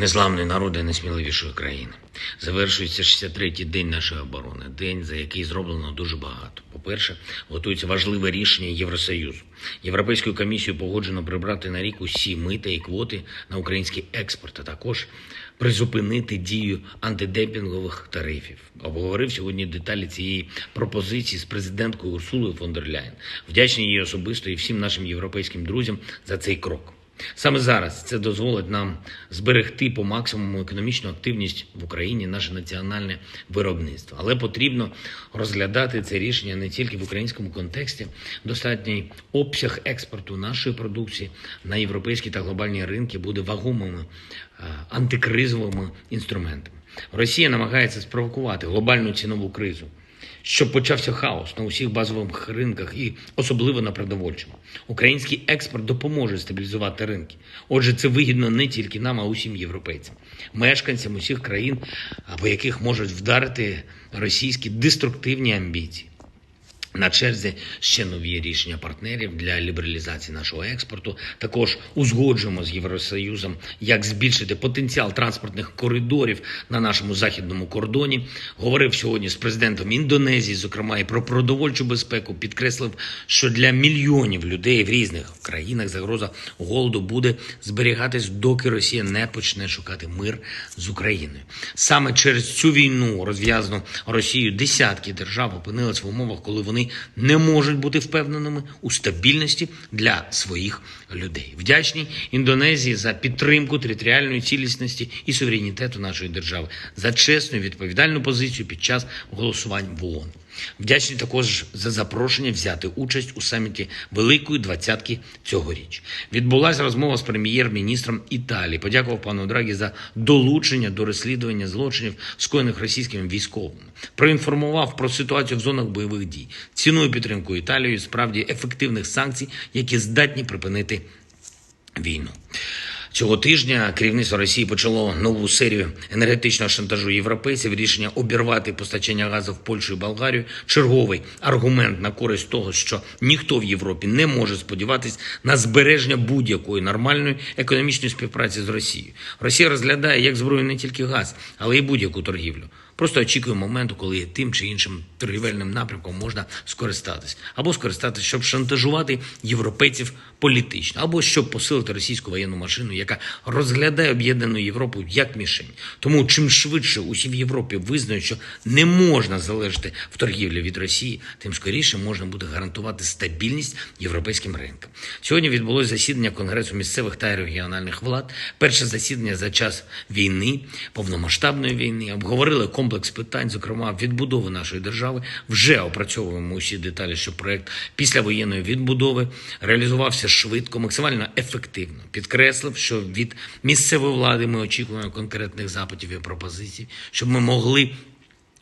незламний народ і найсміливішої країни. Завершується 63-й день нашої оборони, день, за який зроблено дуже багато. По-перше, готується важливе рішення Євросоюзу. Європейською комісією погоджено прибрати на рік усі мита і квоти на український експорт, а також призупинити дію антидемпінгових тарифів. Обговорив сьогодні деталі цієї пропозиції з президенткою Урсулою фон дер Ляєн. Вдячний їй особисто і всім нашим європейським друзям за цей крок. Саме зараз це дозволить нам зберегти по максимуму економічну активність в Україні, наше національне виробництво. Але потрібно розглядати це рішення не тільки в українському контексті. Достатній обсяг експорту нашої продукції на європейські та глобальні ринки буде вагомими е, антикризовими інструментами. Росія намагається спровокувати глобальну цінову кризу щоб почався хаос на усіх базових ринках і особливо на продовольчому. Український експорт допоможе стабілізувати ринки. Отже, це вигідно не тільки нам, а усім європейцям, мешканцям усіх країн, по яких можуть вдарити російські деструктивні амбіції. На черзі ще нові рішення партнерів для лібералізації нашого експорту. Також узгоджуємо з Євросоюзом, як збільшити потенціал транспортних коридорів на нашому західному кордоні. Говорив сьогодні з президентом Індонезії, зокрема і про продовольчу безпеку. Підкреслив, що для мільйонів людей в різних країнах загроза голоду буде зберігатись, доки Росія не почне шукати мир з Україною. Саме через цю війну розв'язану Росією десятки держав опинились в умовах, коли вони не можуть бути впевненими у стабільності для своїх людей. Вдячні Індонезії за підтримку територіальної цілісності і суверенітету нашої держави, за чесну і відповідальну позицію під час голосувань в ООН. Вдячні також за запрошення взяти участь у саміті Великої двадцятки цьогоріч. Відбулася розмова з прем'єр-міністром Італії. Подякував пану Драгі за долучення до розслідування злочинів, скоєних російськими військовими. Проінформував про ситуацію в зонах бойових дій. Ціную підтримку Італії справді ефективних санкцій, які здатні припинити війну. Цього тижня керівництво Росії почало нову серію енергетичного шантажу європейців. Рішення обірвати постачання газу в Польщу і Болгарію. Черговий аргумент на користь того, що ніхто в Європі не може сподіватись на збереження будь-якої нормальної економічної співпраці з Росією. Росія розглядає як зброю не тільки газ, але й будь-яку торгівлю. Просто очікує моменту, коли тим чи іншим торгівельним напрямком можна скористатись, або скористатись, щоб шантажувати європейців політично, або щоб посилити російську воєнну машину, яка розглядає об'єднану Європу як мішень. Тому чим швидше усі в Європі визнають, що не можна залежати в торгівлі від Росії, тим скоріше можна буде гарантувати стабільність європейським ринкам. Сьогодні відбулося засідання Конгресу місцевих та регіональних влад. Перше засідання за час війни, повномасштабної війни. Обговорили комплекс питань, зокрема відбудови нашої держави. Вже опрацьовуємо усі деталі, щоб проект післявоєнної відбудови реалізувався швидко, максимально ефективно. Підкреслив, що від місцевої влади ми очікуємо конкретних запитів і пропозицій, щоб ми могли.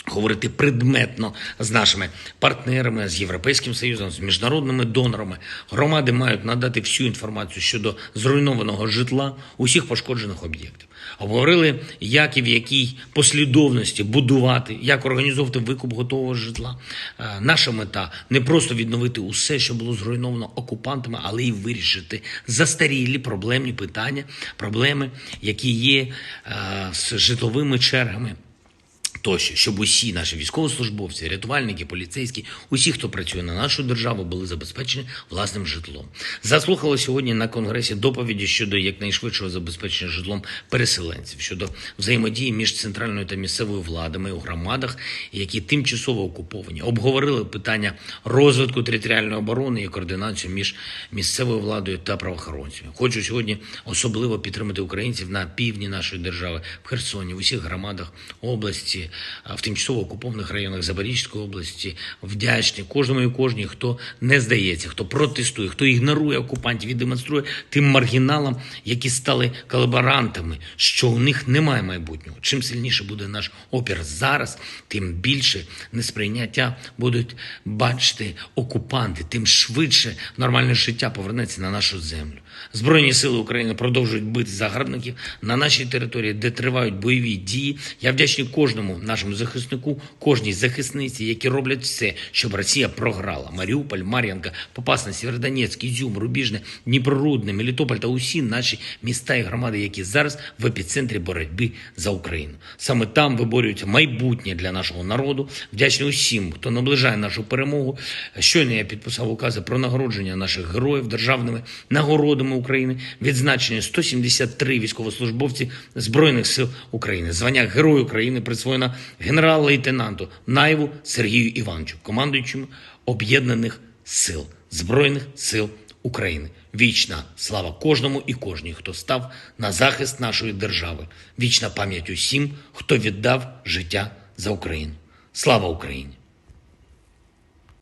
Говорити предметно з нашими партнерами, з Європейським Союзом, з міжнародними донорами. Громади мають надати всю інформацію щодо зруйнованого житла усіх пошкоджених об'єктів. Обговорили, як і в якій послідовності будувати, як організовувати викуп готового житла. Е, Наша мета не просто відновити усе, що було зруйновано окупантами, але й вирішити застарілі проблемні питання, проблеми, які є е, з житловими чергами. Тощо, щоб усі наші військовослужбовці, рятувальники, поліцейські, усі, хто працює на нашу державу, були забезпечені власним житлом. Заслухали сьогодні на конгресі доповіді щодо якнайшвидшого забезпечення житлом переселенців, щодо взаємодії між центральною та місцевою владами у громадах, які тимчасово окуповані. Обговорили питання розвитку територіальної оборони і координацію між місцевою владою та правоохоронцями. Хочу сьогодні особливо підтримати українців на півдні нашої держави, в Херсоні, в усіх громадах області, в тимчасово окупованих районах Запорізької області. Вдячні кожному і кожній, хто не здається, хто протестує, хто ігнорує окупантів і демонструє тим маргіналам, які стали колаборантами, що у них немає майбутнього. Чим сильніше буде наш опір зараз, тим більше несприйняття будуть бачити окупанти, тим швидше нормальне життя повернеться на нашу землю. Збройні сили України продовжують бити загарбників на нашій території, де тривають бойові дії. Я вдячний кожному нашому захиснику, кожній захисниці, які роблять все, щоб Росія програла. Маріуполь, Мар'янка, Попасна, Сєвєродонецьк, Ізюм, Рубіжне, Дніпрорудне, Мелітополь та усі наші міста і громади, які зараз в епіцентрі боротьби за Україну. Саме там виборюється майбутнє для нашого народу. Вдячний усім, хто наближає нашу перемогу. Щойно я підписав укази про нагородження наших героїв державними нагородами України, відзначені 173 військовослужбовці Збройних сил України. Звання Герой України присвоєно генерал-лейтенанту Наєву Сергію Івановичу, командуючому Об'єднаних сил Збройних сил України. Вічна слава кожному і кожній, хто став на захист нашої держави. Вічна пам'ять усім, хто віддав життя за Україну. Слава Україні!